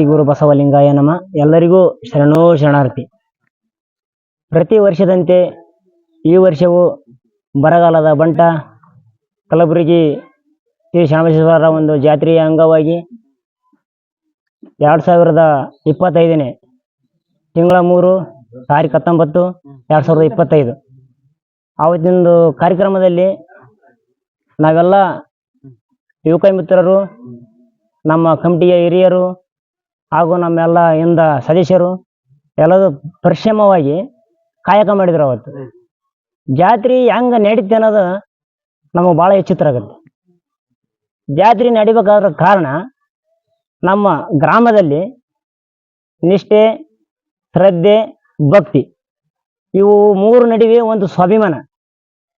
ಶ್ರೀ ಗುರು ಬಸವಲಿಂಗಾಯ ನಮ. ಎಲ್ಲರಿಗೂ ಶರಣೋ ಶರಣಾರ್ಥಿ. ಪ್ರತಿ ವರ್ಷದಂತೆ ಈ ವರ್ಷವೂ ಬರಗಾಲದ ಬಂಟ ಕಲಬುರಗಿ ಶ್ರೀ ಶರಣಬಸವೇಶ್ವರರ ಒಂದು ಜಾತ್ರೆಯ ಅಂಗವಾಗಿ ಎರಡು ಸಾವಿರದ ಇಪ್ಪತ್ತೈದನೇ ತಿಂಗಳ ಮೂರು ತಾರೀಕು ಹತ್ತೊಂಬತ್ತು ಎರಡು ಸಾವಿರದ ಇಪ್ಪತ್ತೈದು. ಆವತ್ತಿನದು ಕಾರ್ಯಕ್ರಮದಲ್ಲಿ ನಾವೆಲ್ಲ ಯುವಕ ಮಿತ್ರರು, ನಮ್ಮ ಕಮಿಟಿಯ ಹಿರಿಯರು ಹಾಗೂ ನಮ್ಮೆಲ್ಲ ಇಂದ ಸದಸ್ಯರು ಎಲ್ಲರೂ ಪರಿಶ್ರಮವಾಗಿ ಕಾಯಕ ಮಾಡಿದ್ರು ಅವತ್ತು. ಜಾತ್ರೆ ಹೆಂಗ ನಡೀತೆ ಅನ್ನೋದು ನಮಗೆ ಭಾಳ ವಿಚಿತ್ರ ಆಗುತ್ತೆ. ಜಾತ್ರೆ ನಡಿಬೇಕಾದ್ರ ಕಾರಣ ನಮ್ಮ ಗ್ರಾಮದಲ್ಲಿ ನಿಷ್ಠೆ ಶ್ರದ್ಧೆ ಭಕ್ತಿ ಇವು ಮೂರು ನಡುವೆ ಒಂದು ಸ್ವಾಭಿಮಾನ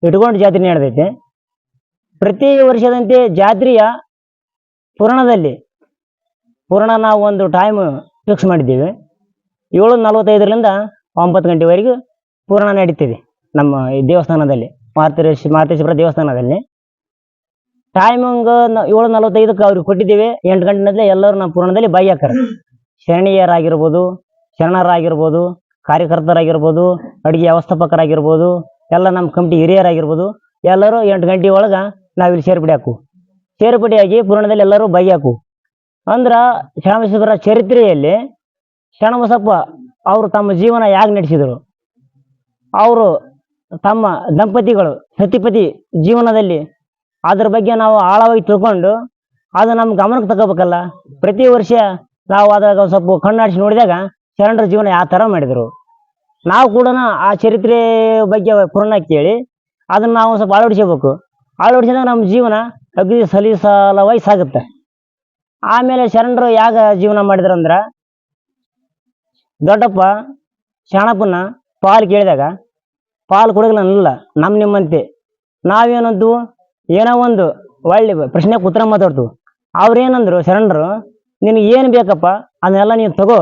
ಇಟ್ಕೊಂಡು ಜಾತ್ರೆ ನಡೆದೈತೆ. ಪ್ರತಿ ವರ್ಷದಂತೆ ಜಾತ್ರೆಯ ಪೂರ್ಣದಲ್ಲಿ ಪೂರ್ಣ ನಾವು ಒಂದು ಟೈಮ್ ಫಿಕ್ಸ್ ಮಾಡಿದ್ದೀವಿ. ಏಳು ನಲವತ್ತೈದರಿಂದ ಒಂಬತ್ತು ಗಂಟೆವರೆಗೂ ಪೂರ್ಣ ನಡೀತಿದೆ ನಮ್ಮ ಈ ದೇವಸ್ಥಾನದಲ್ಲಿ. ಮಾರ್ತೇಶ್ವರ ಮಾರ್ತೇಶ್ವರ ದೇವಸ್ಥಾನದಲ್ಲಿ. ಟೈಮಿಂಗ್ ಏಳು ನಲವತ್ತೈದಕ್ಕೆ ಅವ್ರಿಗೆ ಕೊಟ್ಟಿದ್ದೀವಿ. ಎಂಟು ಗಂಟೆನಲ್ಲೇ ಎಲ್ಲರೂ ನಮ್ಮ ಪೂರ್ಣದಲ್ಲಿ ಬೈ ಹಾಕ್ತಾರೆ ಶರಣೀಯರಾಗಿರ್ಬೋದು, ಶರಣರಾಗಿರ್ಬೋದು, ಕಾರ್ಯಕರ್ತರಾಗಿರ್ಬೋದು, ಅಡುಗೆ ವ್ಯವಸ್ಥಾಪಕರಾಗಿರ್ಬೋದು, ಎಲ್ಲ ನಮ್ಮ ಕಮಿಟಿ ಹಿರಿಯರಾಗಿರ್ಬೋದು, ಎಲ್ಲರೂ ಎಂಟು ಗಂಟೆ ಒಳಗೆ ನಾವಿಲ್ಲಿ ಸೇರ್ಪಡೆ ಹಾಕು ಸೇರ್ಪಡೆಯಾಗಿ ಪೂರ್ಣದಲ್ಲಿ ಎಲ್ಲರೂ ಬೈ ಹಾಕು ಅಂದ್ರ ಶರಣಬಸವರ ಚರಿತ್ರೆಯಲ್ಲಿ ಶರಣಬಸಪ್ಪ ಅವರು ತಮ್ಮ ಜೀವನ ಯಾಕೆ ನಡೆಸಿದರು? ಅವರು ತಮ್ಮ ದಂಪತಿಗಳು ಸತಿಪತಿ ಜೀವನದಲ್ಲಿ ಅದ್ರ ಬಗ್ಗೆ ನಾವು ಆಳವಾಗಿ ತಿಳ್ಕೊಂಡು ಅದು ನಮ್ಮ ಗಮನಕ್ಕೆ ತಗೋಬೇಕಲ್ಲ? ಪ್ರತಿ ವರ್ಷ ನಾವು ಒಂದ್ ಸ್ವಲ್ಪ ಕಣ್ಣಾಡಿಸಿ ನೋಡಿದಾಗ ಶರಣರ ಜೀವನ ಯಾವ ಥರ ಮಾಡಿದರು? ನಾವು ಕೂಡ ಆ ಚರಿತ್ರೆ ಬಗ್ಗೆ ಪೂರ್ಣ ಕೇಳಿ ಅದನ್ನ ನಾವು ಸ್ವಲ್ಪ ಅಳವಡಿಸಬೇಕು ಅಳವಡಿಸಿದಾಗ ನಮ್ಮ ಜೀವನ ಅಗ್ದಿ ಸಲೀಸಲವಾಗಿ ಸಾಗುತ್ತೆ ಆಮೇಲೆ ಶರಣರು ಯಾಗ ಜೀವನ ಮಾಡಿದ್ರಂದ್ರ ದೊಡ್ಡಪ್ಪ ಶಾಣಪ್ಪನ ಪಾಲು ಕೇಳಿದಾಗ, ಪಾಲು ಕೊಡಗಲ್ಲ ನಮ್ಮ ನಿಮ್ಮಂತೆ. ನಾವೇನಂತು ಏನೋ ಒಂದು ಒಳ್ಳೆ ಪ್ರಶ್ನೆ ಉತ್ತರ ಮಾತಾಡ್ತು. ಅವ್ರೇನಂದ್ರು ಶರಣರು, ನಿನಗೆ ಏನು ಬೇಕಪ್ಪ? ಅದನ್ನೆಲ್ಲ ನೀನು ತಗೋ.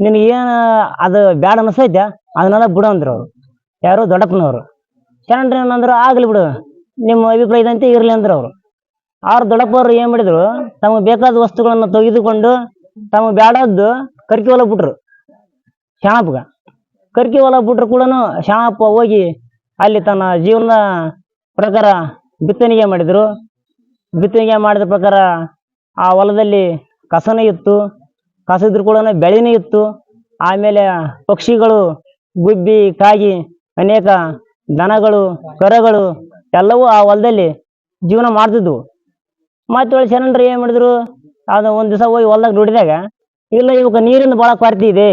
ನಿನಗೆ ಏನು ಅದು ಬ್ಯಾಡ ಅನಿಸೈತೆ ಅದನ್ನೆಲ್ಲ ಬಿಡು ಅಂದ್ರು ಅವ್ರು. ಯಾರು ದೊಡ್ಡಪ್ಪನವರು. ಶರಣರು ಏನಂದ್ರು, ಆಗಲಿ ಬಿಡು. ನಿಮ್ಮ ಅಭಿಪ್ರಾಯದಂತೆ ಇರಲಿ ಅಂದ್ರು ಅವರು. ಅವ್ರ ದೊಡ್ಡಪ್ಪವರು ಏನ್ ಮಾಡಿದ್ರು, ತಮಗೆ ಬೇಕಾದ ವಸ್ತುಗಳನ್ನು ತೆಗೆದುಕೊಂಡು ತಮಗೆ ಬೇಡದ್ದು ಕರ್ಕಿ ಹೊಲ ಬಿಟ್ರು. ಶಾಣಪ್ಪಗ ಕರ್ಕಿ ಹೊಲ ಬಿಟ್ರು ಕೂಡ ಶಾಣಪ್ಪ ಹೋಗಿ ಅಲ್ಲಿ ತನ್ನ ಜೀವನದ ಪ್ರಕಾರ ಬಿತ್ತನೆಗೆ ಮಾಡಿದ್ರು. ಬಿತ್ತನೆಗೆ ಮಾಡಿದ ಪ್ರಕಾರ ಆ ಹೊಲದಲ್ಲಿ ಕಸನೇ ಇತ್ತು ಕಸ ಇದ್ರು ಕೂಡ ಬೆಳೆನೇ ಇತ್ತು. ಆಮೇಲೆ ಪಕ್ಷಿಗಳು ಗುಬ್ಬಿ, ಕಾಗಿ, ಅನೇಕ ದನಗಳು, ಕರಗಳು ಎಲ್ಲವೂ ಆ ಹೊಲದಲ್ಲಿ ಜೀವನ ಮಾಡ್ತಿದ್ವು. ಮತ್ತೆ ಒಳ್ಳೆ ಶರಣರು ಏನ್ ಮಾಡಿದ್ರು? ಅದು ಒಂದ್ ದಿವಸ ಹೋಗಿ ಹೊಲ್ದಾಗ ನೋಡಿದಾಗ ಇಲ್ಲ ಇವಕ್ಕೆ ನೀರಿನ ಬಹಳ ಕೊರತೆ ಇದೆ.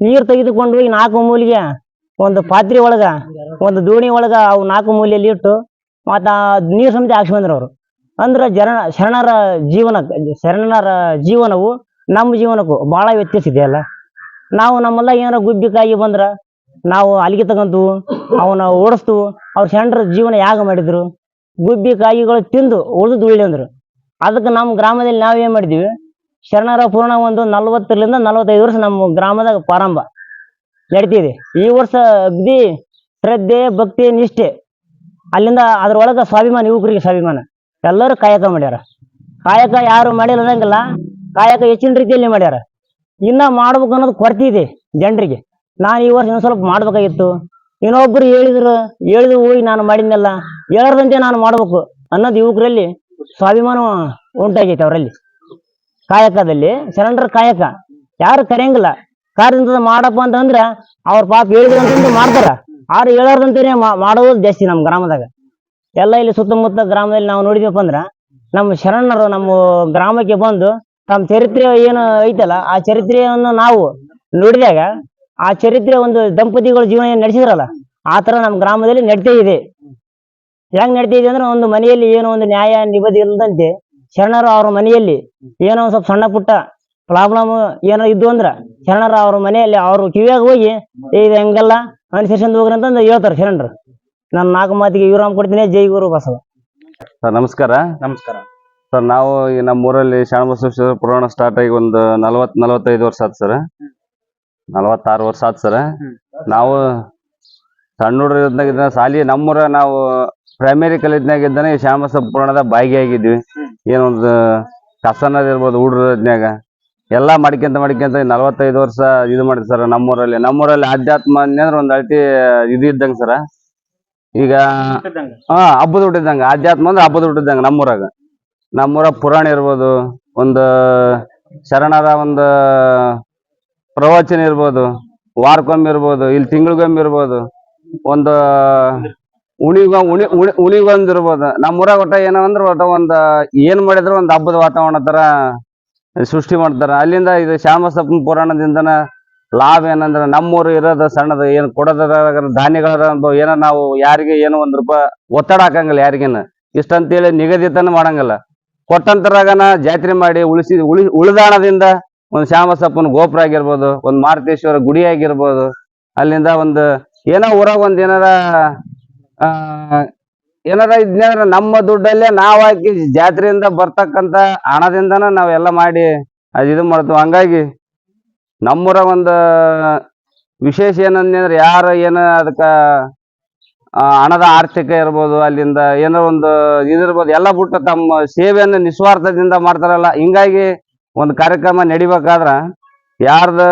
ನೀರು ತೆಗೆದುಕೊಂಡು ಹೋಗಿ ನಾಲ್ಕು ಮೂಲಿಗೆ ಒಂದು ಪಾತ್ರೆ ಒಳಗ, ಒಂದು ದೋಣಿ ಒಳಗ ಅವು ನಾಲ್ಕು ಮೂಲೆಯಲ್ಲಿ ಇಟ್ಟು, ಮತ್ತ ನೀರು ಸಮೇತ ಹಾಕ್ಸಿ ಬಂದ್ರು ಅವ್ರು. ಅಂದ್ರೆ ಜನ ಶರಣರ ಜೀವನ, ಶರಣರ ಜೀವನವು ನಮ್ಮ ಜೀವನಕ್ಕೂ ಬಹಳ ವ್ಯತ್ಯಾಸ ಇದೆ ಅಲ್ಲ. ನಾವು ನಮ್ಮೆಲ್ಲ ಏನಾರ ಗುಬ್ಬಿ ಕಾಯಿ ಬಂದ್ರ, ನಾವು ಅಲ್ಲಿಗೆ ತಗಂತು, ಅವನ್ನ ಓಡಿಸ್ತು, ಅವ್ರ ಶರಣರ ಜೀವನ ಯಾಗ ಮಾಡಿದ್ರು? ಗುಬ್ಬಿ ಕಾಯಿಗಳು ತಿಂದು ಉಳಿದು ಉಳ್ಳಿ ಅಂದ್ರು. ಅದಕ್ಕೆ ನಮ್ಮ ಗ್ರಾಮದಲ್ಲಿ ನಾವೇನ್ ಮಾಡಿದ್ವಿ? ಶರಣರ ಪೂರ್ಣ ಒಂದು ನಲ್ವತ್ತರಿಂದ ನಲವತ್ತೈದು ವರ್ಷ ನಮ್ಮ ಗ್ರಾಮದಾಗ ಪ್ರಾರಂಭ ನಡೀತಿದೆ. ಈ ವರ್ಷ ಅಗ್ದಿ ಶ್ರದ್ಧೆ, ಭಕ್ತಿ, ನಿಷ್ಠೆ. ಅಲ್ಲಿಂದ ಅದ್ರೊಳಗ ಸ್ವಾಭಿಮಾನ, ಯುವಕರಿಗೆ ಸ್ವಾಭಿಮಾನ. ಎಲ್ಲರೂ ಕಾಯಕ ಮಾಡ್ಯಾರ. ಕಾಯಕ ಯಾರು ಮಾಡಿಲ್ಲ ಅನ್ನಂಗಿಲ್ಲ ಕಾಯಕ ಹೆಚ್ಚಿನ ರೀತಿಯಲ್ಲಿ ಮಾಡ್ಯಾರ. ಇನ್ನ ಮಾಡ್ಬೇಕು ಅನ್ನೋದು ಕೊರತೆ ಇದೆ ಜನರಿಗೆ. ನಾನು ಈ ವರ್ಷ ಇನ್ನೊಂದು ಸ್ವಲ್ಪ ಮಾಡ್ಬೇಕಾಗಿತ್ತು. ಇನ್ನೊಬ್ರು ಹೇಳಿದ್ರು ಹೇಳಿದ್ರು ಹೋಗಿ ನಾನು ಮಾಡಿದ್ನಲ್ಲ. ಹೇಳದಂತೆ ನಾನು ಮಾಡ್ಬೇಕು ಅನ್ನೋದು ಯುವಕರಲ್ಲಿ ಸ್ವಾಭಿಮಾನ ಉಂಟಾಗೈತೆ ಅವರಲ್ಲಿ. ಕಾಯಕದಲ್ಲಿ ಶರಣರ ಕಾಯಕ. ಯಾರು ಕರೆಯಂಗಿಲ್ಲ. ಕಾರ್ಯದಿಂದ ಮಾಡಪ್ಪ ಅಂತಂದ್ರ ಅವ್ರ ಪಾಪ ಹೇಳಿದ್ರು ಮಾಡ್ತಾರ. ಆರು ಹೇಳಾರ್ದಂತೇನೆ ಮಾಡೋದು ಜಾಸ್ತಿ ನಮ್ಮ ಗ್ರಾಮದಾಗ. ಎಲ್ಲ ಇಲ್ಲಿ ಸುತ್ತಮುತ್ತ ಗ್ರಾಮದಲ್ಲಿ ನಾವು ನೋಡಿದ್ವಪ್ಪ ಅಂದ್ರ ನಮ್ಮ ಶರಣರು ನಮ್ಮ ಗ್ರಾಮಕ್ಕೆ ಬಂದು ತಮ್ಮ ಚರಿತ್ರೆ ಏನು ಐತಲ್ಲ, ಆ ಚರಿತ್ರೆಯನ್ನು ನಾವು ನೋಡಿದಾಗ ಆ ಚರಿತ್ರೆ ಒಂದು ದಂಪತಿಗಳ ಜೀವನ ಏನ್ ನಡೆಸಿದ್ರಲ್ಲ ಆ ತರ ನಮ್ಮ ಗ್ರಾಮದಲ್ಲಿ ನಡೀತಾ ಇದೆ. ಹೆಂಗ್ ನಡೀತಾ ಇದೆ ಅಂದ್ರೆ ಒಂದು ಮನೆಯಲ್ಲಿ ಏನೋ ಒಂದು ನ್ಯಾಯ ನಿಬದಿ ಇಲ್ಲದಂತೆ ಶರಣರು ಅವ್ರ ಮನೆಯಲ್ಲಿ ಏನೋ ಒಂದ್ ಸ್ವಲ್ಪ ಸಣ್ಣ ಪುಟ್ಟ ಪ್ರಾಬ್ಲಮ್ ಏನೋ ಇದ್ದು ಅಂದ್ರ ಶರಣರು ಅವ್ರ ಮನೆಯಲ್ಲಿ ಅವ್ರ ಕಿವಿಯಾಗ ಹೋಗಿ ಏ ಇದು ಹೆಂಗಲ್ಲ? ಅನುಸರಿಸ ಹೋಗ್ರಿ ಅಂತಂದು ಹೇಳ್ತಾರೆ ಶರಣರು. ನಾನು ನಾಲ್ಕು ಮಾತಿಗೆ ವಿರಾಮ ಕೊಡ್ತೀನಿ. ಜೈ ಗುರು ಬಸವ. ಸರ್ ನಮಸ್ಕಾರ. ನಮಸ್ಕಾರ. ಸರ್ ನಾವು ನಮ್ಮೂರಲ್ಲಿ ನಮ್ಮ ಊರಲ್ಲಿ ಶರಣಬಸವೇಶ್ವರ ಪುರಾಣ ಸ್ಟಾರ್ಟ್ ಆಗಿ ಒಂದು ನಲವತ್ ನಲವತ್ತೈದು ವರ್ಷ ಆಯ್ತು ಸರ್. ನಲವತ್ತಾರು ವರ್ಷ ಆತ್ ಸರ್. ನಾವು ಸಣ್ಣ ಹುಡುಗರು ಇದ್ದಾಗ ಸಾಲಿ ನಮ್ಮೂರ ನಾವು ಪ್ರೈಮರಿ ಕಾಲೇಜ್ನಾಗ ಇದ್ದಾನೆ ಈ ಸಂಪೂರ್ಣದ ಪುರಾಣದ ಭಾಗಿಯಾಗಿದ್ವಿ ಏನೊಂದು ಕಸನದ ಇರ್ಬೋದು ಎಲ್ಲ ಇದ್ನಾಗ ಎಲ್ಲಾ ಮಾಡ್ಕೊಂತ ಮಾಡ್ಕೊಂತ ನಲವತ್ತೈದು ವರ್ಷ ಇದು ಮಾಡಿದ್ ಸರ್ ನಮ್ಮೂರಲ್ಲಿ. ನಮ್ಮೂರಲ್ಲಿ ಆಧ್ಯಾತ್ಮ ಅಂದ್ರೆ ಒಂದ್ ಅಳತಿ ಇದು ಇದ್ದಂಗ ಸರ. ಈಗ ಹಾ ಹಬ್ಬದ ಹುಟ್ಟಿದ್ದಂಗ. ಆಧ್ಯಾತ್ಮ ಅಂದ್ರೆ ಹಬ್ಬದ ಹುಟ್ಟಿದ್ದಂಗ ನಮ್ಮೂರಾಗ. ನಮ್ಮೂರ ಪುರಾಣ ಇರ್ಬೋದು ಒಂದು ಶರಣರ ಒಂದು ಪ್ರವಚನ ಇರ್ಬೋದು, ವಾರಕ್ಕೊಮ್ಮೆ ಇರ್ಬೋದು, ಇಲ್ಲಿ ತಿಂಗಳಿಗೊಮ್ಮೆ ಇರ್ಬೋದು, ಒಂದು, ಉಣಿಗ ಉಣಿ ಉಣಿ ಉಣಿಗೊಂದ್ ಇರ್ಬೋದು. ನಮ್ಮೂರಾಗ ಒಟ್ಟ ಏನಂದ್ರ ಒಟ್ಟ ಒಂದು, ಏನ್ ಮಾಡಿದ್ರು ಒಂದು ಹಬ್ಬದ ವಾತಾವರಣ ತರ ಸೃಷ್ಟಿ ಮಾಡ್ತಾರ. ಅಲ್ಲಿಂದ ಇದು ಶ್ಯಾಮಸಪ್ಪನ ಪುರಾಣದಿಂದನ ಲಾಭ ಏನಂದ್ರೆ ನಮ್ಮೂರು ಇರೋದು ಸಣ್ಣದು, ಏನು ಕೊಡೋದ್ರ ಧಾನ್ಯಗಳ ಏನ ನಾವು ಯಾರಿಗೆ ಏನೋ ಒಂದ್ ರೂಪಾಯಿ ಒತ್ತಡ ಹಾಕಂಗಿಲ್ಲ ಯಾರಿಗೇನು. ಇಷ್ಟಂತೇಳಿ ನಿಗದಿತನ ಮಾಡಂಗಿಲ್ಲ. ಕೊಟ್ಟಂತರಾಗನ ಜಾತ್ರೆ ಮಾಡಿ ಉಳಿಸಿ ಉಳಿ ಉಳಿದಾಣದಿಂದ ಒಂದು ಶ್ಯಾಮಸಪ್ಪನ ಗೋಪುರ ಆಗಿರ್ಬೋದು, ಒಂದು ಮಾರುತೇಶ್ವರ ಗುಡಿ ಆಗಿರ್ಬೋದು, ಅಲ್ಲಿಂದ ಒಂದು ಏನೋ ಊರಾಗ ಒಂದು ಏನಾರ, ಆ, ಏನಾರ ಇದ್ನೇನಾರ ನಮ್ಮ ದುಡ್ಡಲ್ಲೇ ನಾವ್ ಹಾಕಿ ಜಾತ್ರೆಯಿಂದ ಬರ್ತಕ್ಕಂತ ಹಣದಿಂದನ ನಾವೆಲ್ಲ ಮಾಡಿ ಅದು ಇದು ಮಾಡ್ತೀವಿ. ಹಂಗಾಗಿ ನಮ್ಮೂರ ಒಂದು ವಿಶೇಷ ಏನಂದ್ರೆ ಯಾರು ಏನ ಅದಕ್ಕ ಹಣದ ಆರ್ಥಿಕ ಇರ್ಬೋದು, ಅಲ್ಲಿಂದ ಏನೋ ಒಂದು ಇದಿರ್ಬೋದು, ಎಲ್ಲ ಬಿಟ್ಟು ತಮ್ಮ ಸೇವೆಯನ್ನು ನಿಸ್ವಾರ್ಥದಿಂದ ಮಾಡ್ತಾರಲ್ಲ. ಹಿಂಗಾಗಿ ಒಂದು ಕಾರ್ಯಕ್ರಮ ನಡಿಬೇಕಾದ್ರ ಯಾರ್ದ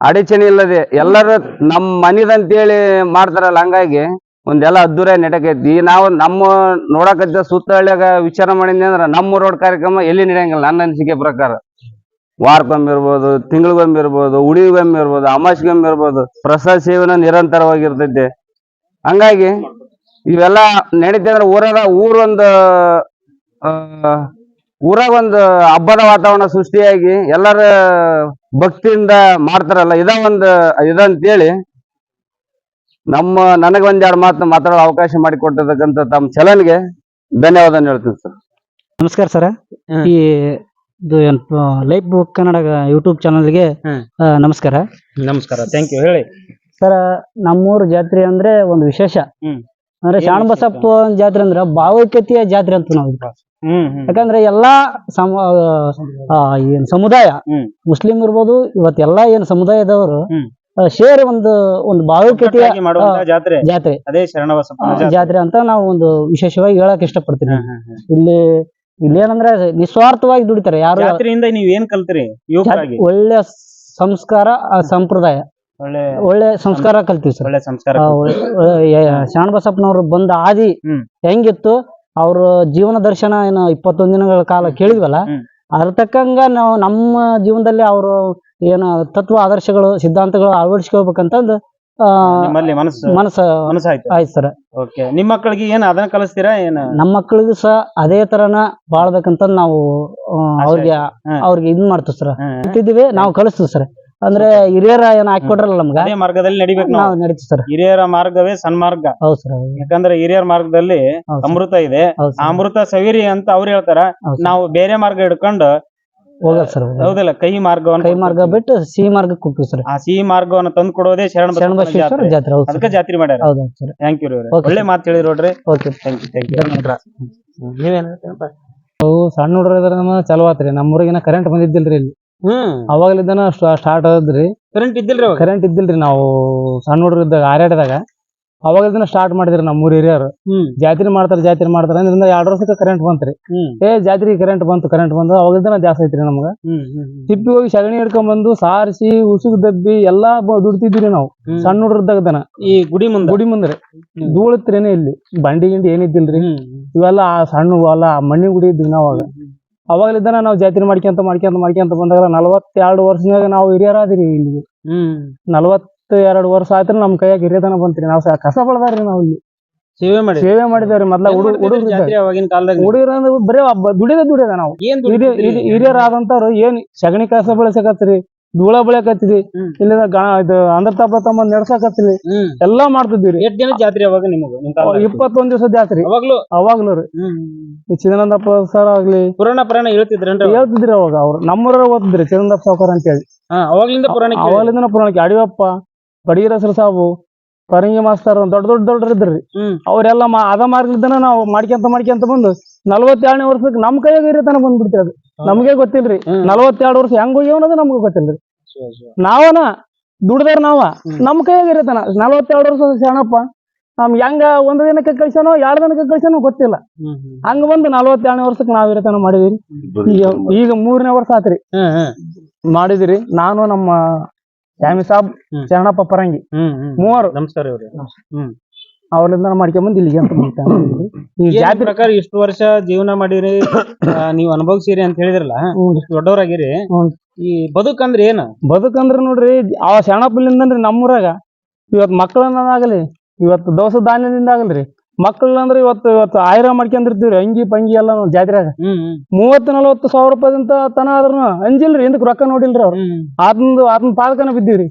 ಅಡಚಣೆ ಇಲ್ಲದೆ ಎಲ್ಲರೂ ನಮ್ಮ ಮನಿದಂತೇಳಿ ಮಾಡ್ತಾರಲ್ಲ ಹಂಗಾಗಿ ಒಂದೆಲ್ಲ ಅದ್ದೂರ ನೆಟಕೈತಿ ಈ ನಾವು ನಮ್ಮ ನೋಡಕತ್ತ ಸುತ್ತ ಹಳ್ಳಿಯಾಗ ವಿಚಾರ ಮಾಡಿದ್ವಿ ಅಂದ್ರೆ ನಮ್ಮ ರೋಡ್ ಕಾರ್ಯಕ್ರಮ ಎಲ್ಲಿ ನಡೆಯಂಗಿಲ್ಲ ನನ್ನ ಅನಿಸಿಕೆ ಪ್ರಕಾರ. ವಾರಕ್ಕೊಮ್ಮೆ ಇರ್ಬೋದು, ತಿಂಗಳಿಗೊಮ್ಮೆ ಇರ್ಬೋದು ಉಳಿಗೊಮ್ಮೆ ಇರ್ಬೋದು ಅಮಾಸಿಗೊಮ್ಮೆ ಇರ್ಬೋದು, ಪ್ರಸಾದ ಸೇವನ ನಿರಂತರವಾಗಿರ್ತೈತೆ. ಹಂಗಾಗಿ ಇವೆಲ್ಲ ನಡೀತಂದ್ರೆ ಊರಾಗ ಊರೊಂದು ಊರಾಗ ಒಂದು ಹಬ್ಬದ ವಾತಾವರಣ ಸೃಷ್ಟಿಯಾಗಿ ಎಲ್ಲರ ಭಕ್ತಿಯಿಂದ ಮಾಡ್ತಾರಲ್ಲ ಇದ ಒಂದು ಇದಂತೇಳಿ ನಮ್ಮ ನನಗ ಒಂದೆರಡು ಮಾತು ಮಾತಾಡೋ ಅವಕಾಶ ಮಾಡಿಕೊಟ್ಟಿರ್ತಕ್ಕಂಥ ತಮ್ಮ ಚಲನ್ಗೆ ಧನ್ಯವಾದ ಹೇಳ್ತೀನಿ ಸರ್. ನಮಸ್ಕಾರ ಸರ್. ಈ ಇದು ಲೈಫ್ ಬುಕ್ ಕನ್ನಡ ಯೂಟ್ಯೂಬ್ ಚಾನಲ್ಗೆ. ನಮಸ್ಕಾರ. ನಮಸ್ಕಾರ ಥ್ಯಾಂಕ್ ಯು ಹೇಳಿ. ಸರ್ ನಮ್ಮೂರು ಜಾತ್ರೆ ಅಂದ್ರೆ ಒಂದು ವಿಶೇಷ. ಅಂದ್ರೆ ಶಾಣಬಸಪ್ಪ ಜಾತ್ರೆ ಅಂದ್ರೆ ಭಾವೈಕ್ಯತೆಯ ಜಾತ್ರೆ ಅಂತ ನಾವು ಯಾಕಂದ್ರೆ ಎಲ್ಲಾ ಸಮ ಏನ್ ಸಮುದಾಯ. ಮುಸ್ಲಿಂ ಇರ್ಬೋದು ಇವತ್ತೆಲ್ಲಾ ಏನ್ ಸಮುದಾಯದವರು ಶೇರ್ ಸೇರಿ ಒಂದು ಒಂದು ಭಾವೈಕ್ಯತೆಯ ಜಾತ್ರೆ. ಜಾತ್ರೆ. ಅದೇ ಜಾತ್ರೆ. ಅಂತ ನಾವು ಒಂದು ವಿಶೇಷವಾಗಿ ಹೇಳಕ್ ಇಷ್ಟಪಡ್ತೀನಿ. ಇಲ್ಲಿ ಇಲ್ಲಿ ಏನಂದ್ರೆ ನಿಸ್ವಾರ್ಥವಾಗಿ ದುಡಿತಾರೆ ಯಾರು ಜಾತ್ರೆಯಿಂದ ನೀವ್ ಏನ್ ಕಲ್ತೀರಿ? ಒಳ್ಳೆ ಸಂಸ್ಕಾರ ಆ, ಸಂಪ್ರದಾಯ. ಒಳ್ಳೆ ಒಳ್ಳೆ ಸಂಸ್ಕಾರ ಕಲ್ತೀವಿ ಸರ್. ಒಳ್ಳೆ ಸಂಸ್ಕಾರ ಶರಣಬಸಪ್ಪನವ್ರು ಬಂದ ಆದಿ ಹೆಂಗಿತ್ತು? ಅವ್ರ ಜೀವನ ದರ್ಶನ ಏನು ಇಪ್ಪತ್ತೊಂದು ದಿನಗಳ ಕಾಲ ಕೇಳಿದ್ವಲ್ಲ. ಅದ್ರ ತಕ್ಕಂಗ ನಾವು ನಮ್ಮ ಜೀವನದಲ್ಲಿ ಅವರು ಏನು ತತ್ವ ಆದರ್ಶಗಳು ಸಿದ್ಧಾಂತಗಳು ಅಳವಡಿಸ್ಕೋಬೇಕಂತಂದು ಆ ನಿಮ್ಮಲ್ಲಿ ಮನಸ್ಸು ಮನಸ್ಸು ಮನಸ್ಸಾಯ್ತು ಆಯ್ತು. ಸರ್. ಓಕೆ. ನಿಮ್ ಮಕ್ಕಳಿಗೆ ಏನ್ ಅದನ್ನ ಕಲಿಸ್ತೀರಾ ಏನ್? ನಮ್ಮ ಮಕ್ಕಳಿಗೂ ಸಹ ಅದೇ ತರನ ಬಾಳ್ಬೇಕಂತ ನಾವು ಅವ್ರಿಗೆ. ಅವ್ರಿಗೆ ಇದ್ ಮಾಡ್ತೀವಿ ಸರ್. ಹ್ಮ್. ಇಟ್ಟಿದೀವಿ ನಾವು ಕಲಿಸ್ತೀವಿ ಸರ್. ಅಂದ್ರೆ ಹಿರಿಯರ ಏನ್ ಹಾಕೊಡ್ರಲ್ಲ ನಮ್ಗ? ಅದೇ ಮಾರ್ಗದಲ್ಲಿ ನಡಿಬೇಕು ನಾವು. ನಾವು ನಡೀತೀವಿ ಸರ್. ಹಿರಿಯರ ಮಾರ್ಗವೇ ಸನ್ಮಾರ್ಗ. ಹೌದು ಸರ್ ಯಾಕಂದ್ರೆ ಹಿರಿಯರ ಮಾರ್ಗದಲ್ಲಿ ಹೌದು ಅಮೃತ ಇದೆ. ಆ ಸರ್. ಅಮೃತ ಸವಿರಿ ಅಂತ ಅವ್ರು ಹೇಳ್ತಾರ. ಹೌದು ನಾವು ಬೇರೆ ಮಾರ್ಗ ಹಿಡ್ಕೊಂಡು ಹೋಗಲ್ಲ ಸರ್ ಹೌದಲ್ಲ ಕೈ ಮಾರ್ಗವನ್ನು ಕೈ ಮಾರ್ಗ ಬಿಟ್ಟು ಸಿಹಿ ಮಾರ್ಗಕ್ಕೆ ಹೋಗ್ತೀವಿ ಸರ್. ಆ ಸಿಹಿ ಮಾರ್ಗವನ್ನು ತಂದು ಕೊಡೋದೇ ಶರಣ ಶರಣಬಸವೇಶ್ವರ ಜಾತ್ರೆ. ಜಾತ್ರೆ ಹೌದು ಅದಕ್ಕೆ ಜಾತ್ರೆ ಮಾಡ್ಯಾರ. ಹೌದು ಸರ್. ಥ್ಯಾಂಕ್ ಯು Okay, ಒಳ್ಳೆ. ಮಾತು ಹೇಳಿ ನೋಡ್ರಿ. Okay thank you thank you ನೀವೇನ್ ಅವು ಸಣ್ಣ ಹುಡುಗರ ಚಲೋ ಆತ್ರಿ ನಮ್ಮೂರಿಗಿನ ಕರೆಂಟ್ ಬಂದಿದ್ದಿಲ್ರಿ ಇಲ್ಲಿ. ಹ್ಮ್. ಅವಾಗಲಿದ್ದಾನ ಸ್ಟಾರ್ಟ್ ಆದ್ರಿ ಕರೆಂಟ್ ಇದ್ದಿಲ್ರಿ ಅವಾಗ? ಕರೆಂಟ್ ಇದ್ದಿಲ್ರಿ ನಾವು ಸಣ್ಣ ಹುಡುಗರು ಇದ್ದಾಗ ಆರ್ಯಾಟದಾಗ. ಅವಾಗಲಿದ್ದಾನ ಸ್ಟಾರ್ಟ್ ಮಾಡಿದ್ರಿ ನಮ್ಮೂರ್ ಹಿರಿಯರು. ಹ್ಮ್. ಜಾತ್ರೆ ಮಾಡ್ತಾರೆ ಜಾತ್ರೆ ಮಾಡ್ತಾರೆ ಅಂದ್ರಿಂದ ಎರಡು ವರ್ಷಕ್ಕೆ ಕರೆಂಟ್ ಬಂತ್ರಿ. ಹ್ಮ್. ಏ ಜಾತ್ರೆ ಕರೆಂಟ್ ಬಂತು ಕರೆಂಟ್ ಬಂದು ಅವಾಗಲಿದ್ದಾನ ಜಾಸ್ತಿ ಐತ್ರಿ ನಮ್ಗ. ಹ್ಮ್ ಹ್ಮ್ ತಿಪ್ಪಿ ಹೋಗಿ ಸಗಣಿ ಹಿಡ್ಕೊಂಡ್ ಬಂದು ಸಾರಿಸಿ ಉಸುಗ್ ದಬ್ಬಿ ಎಲ್ಲಾ ಬ- ದುಡ್ತಿದ್ರಿ ನಾವು. ಹ್ಮ್. ಸಣ್ಣ ಹುಡುಗರ್ದಾಗದನ ಈ ಗುಡಿ ಮುಂದೆ? ಗುಡಿ ಮುಂದ್ರಿ. ಧೂಳತ್ರೇನೆ ಇಲ್ಲಿ. ಬಂಡಿ ಗಿಂಡಿ ಏನಿದ್ದಿಲ್ರಿ. ಹ್ಮ್ ಇವೆಲ್ಲ ಆ ಸಣ್ಣ ಅಲ್ಲ ಮಣ್ಣಿನ ಗುಡಿ ಇದ್ವಿ ನಾವು ಅವಾಗ ಅವಾಗಲಿದ್ದಾನ ನಾವು ಜಾತ್ರೆ ಮಾಡ್ಕೊಂತ ಮಾಡ್ಕೊಂತ ಮಾಡ್ಕೊಂತ ಬಂದಾಗ ನಲವತ್ತೆರಡು ವರ್ಷದಾಗ ನಾವು ಹಿರಿಯರಾದ್ರಿ ಇಲ್ಲಿ ಹ್ಮ್. ನಲವತ್ತ ಎರಡು ವರ್ಷ ಆಯ್ತು ನಮ್ ಕೈಯಾಗ ಹಿರಿಯತನ ಬಂತ್ರಿ. ನಾವು ಸ- ಕಸ ಬಳದಾರ್ರಿ ನಾವು ಇಲ್ಲಿ. ಸೇವೆ ಮಾಡಿ ಸೇವೆ ಮಾಡಿದೇವ್ರಿ ಮೊದ್ಲ ಹುಡುಗ ಹುಡುಗ ಜಾತ್ರೆ ಅವಾಗಿನ ಕಾಲದಾಗ? ಹುಡುಗರ ಬರೀ ದುಡಿದ ದುಡಿದ ನಾವು. ಏನ್ ಹಿರಿಯ ದುಡಿತಿದ್ರಿ? ಹಿರಿಯ- ಹಿರಿಯರಾದಂತವ್ರು ಏನ್ ಸಗಣಿ ಕಸ ಬೆಳೆಸಕತ್ರಿ ಧೂಳ ಬೆಳೆಕತ್ತಿದ್ವಿ ಇಲ್ಲ ಇಲ್ಲಿಂದ ಗಣ ಇದು ಅಂದ್ರ ತಾಪ ತಮ್ಮ ನಡ್ಸಕತ್ರಿ ಹ್ಮ್. ಎಲ್ಲಾ ಮಾಡ್ತಿದ್ವಿ ಎಷ್ಟ್ ದಿನ ಜಾತ್ರೆ ಅವಾಗ ನಿಮಗ? ಇಪ್ಪತ್ತೊಂದ್ ದಿವಸ ಜಾತ್ರಿ. ಅವಾಗ್ಲೂ ಅವಾಗ್ಲೂ ರೀ. ಈ ಚಿದಾನಂದಪ್ಪ ಸರ್ ಆಗ್ಲಿ ಪುರಾಣ ಪುರಾಣ ಹೇಳ್ತಿದ್ರಿ ಅವಾಗ? ಹೇಳ್ತಿದ್ರಿ ಅವಾಗ ಅವ್ರು. ನಮ್ಮೂರ ಓದ್ತಿದ್ರಿ ಚಿದಾನಂದಪ್ಪ ಸಾವುಕಾರ ಅಂತ ಹೇಳಿ ಅವಾಗ್ಲಿಂದ ಪುರಾಣ ಅವಾಗಲಿಂದ ಪುರಾಣಕ್ಕೆ. ಅಡಿಯಪ್ಪ ಬಡಗಿರಸರು ಸಾಬು ಪರಂಗಿ ಮಾಸ್ತರ್ ದೊಡ್ಡ ದೊಡ್ಡ ದೊಡ್ಡರು ಇದ್ರಿ. ಅವರೆಲ್ಲ ಮಾ ಅದ ಮಾರ್ಗಲಿದ್ದಾನ ನಾವು ಮಾಡ್ಕೊಂತ ಮಾಡ್ಕೊಂತ ಬಂದು ನಲವತ್ತೆರಡನೇ ವರ್ಷಕ್ಕೆ ನಮ್ ಕೈಯಾಗ ಇರತನ ಬಂದ್ಬಿಡ್ತೀರಿ ಅದು. ನಮ್ಗೆ ಗೊತ್ತಿಲ್ರಿ. ನಲವತ್ತೆರಡು ವರ್ಷ ಹೆಂಗ್ ಹೋಗ್ಯಾವ ಅನ್ನೋದು ನಮ್ಗೆ ಗೊತ್ತಿಲ್ರಿ. ನಾವನ ದುಡ್ದಾರ ನಾವ. ನಮ್ ಕೈಯಾಗ ಇರತನ ನಲವತ್ತೆರಡು ವರ್ಷ ಶರಣಪ್ಪ ನಮ್ ಹೆಂಗ ಒಂದ್ ದಿನಕ್ಕೆ ಕಳ್ಸ್ಯಾನೋ ಎರಡು ದಿನಕ್ಕೆ ಕಳ್ಸ್ಯಾನೋ ಗೊತ್ತಿಲ್ಲ. ಹಂಗ ಬಂದು ನಲ್ವತ್ತೇಳನೇ ವರ್ಷಕ್ಕೆ ನಾವ್ ಇರತನ ಮಾಡಿದಿರಿ ಈಗ ಈಗ ಮೂರನೇ ವರ್ಷ ಆತ್ರಿ. ಮಾಡಿದಿರಿ. ನಾನು ನಮ್ಮ ಸ್ವಾಮಿ ಸಾಬ್. ಶರಣಪ್ಪ ಪರಂಗಿ. ಮೂವರು. ನಮಸ್ಕಾರ ಅವ್ರಿಂದ ಮಾಡ್ಕೊಂಬಂದು ಇಲ್ಲಿಗೆ ಅಂತ. ಈ ಜಾತಿ ಪ್ರಕಾರ ಇಷ್ಟು ವರ್ಷ ಜೀವನ ಮಾಡಿರಿ ಆ, ನೀವ್ ಅನುಭವಿಸಿರಿ ಅಂತ ಹೇಳಿದ್ರಲ್ಲ. ಇಷ್ಟು ದೊಡ್ಡವರಾಗಿರಿ ಹ್ಮ್. ಈ ಬದುಕಂದ್ರೆ ಏನ ಬದುಕಂದ್ರ ನೋಡ್ರಿ ಆ ಶರಣಪ್ಪಲಿಂದನ್ರಿ ನಮ್ಮೂರಾಗ ಇವತ್ ಮಕ್ಕಳನ್ನಾಗಲಿ ಇವತ್ತು ದವಸ ಧಾನ್ಯದಿಂದ ಆಗಲ್ರಿ ಮಕ್ಕಳಂದ್ರ ಇವತ್ತು ಇವತ್ತು ಆಯ್ರ ಮಾಡ್ಕೊಂಡಿರ್ತೀವ್ರಿ ಅಂಗಿ ಪಂಗಿ ಎಲ್ಲ ನಾವು ಜಾತ್ರೆಯಾಗ. ಹ್ಮ್ ಮೂವತ್ತು ನಲವತ್ತು ಸಾವಿರ ರೂಪಾಯಿಂದ ತನ ಆದ್ರೂ ಅಂಜಿಲ್ರಿ ಹಿಂದಕ್ ರೊಕ್ಕ ನೋಡಿಲ್ರಿ ಅವ್ರು. ಹ್ಮ್. ಅದನ್ನ ಆತನ ಪಾದಕನ ಬಿದ್ದೀವ್ರಿ.